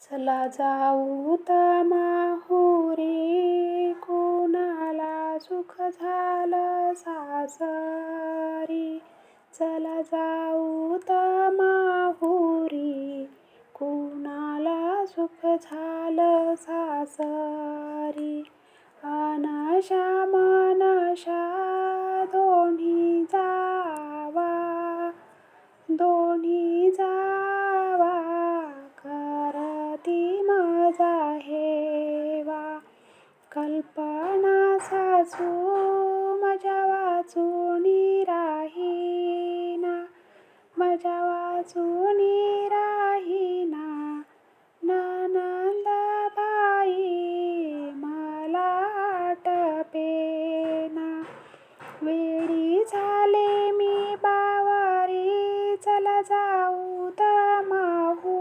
चला जाऊ माहुरी कुणाला सुख झालं सासरी? चला जाऊ माहुरी कुणाला सुख झालं सासरी? अनशा मनशा दोन्ही जावा. दोन्ही जा कल्पना साचू मजा वाचून राहीना मजा वाचून राहीना नानंदबाई मला आटपेना. वेळी झाले मी बावारी चला जाऊ तमाहू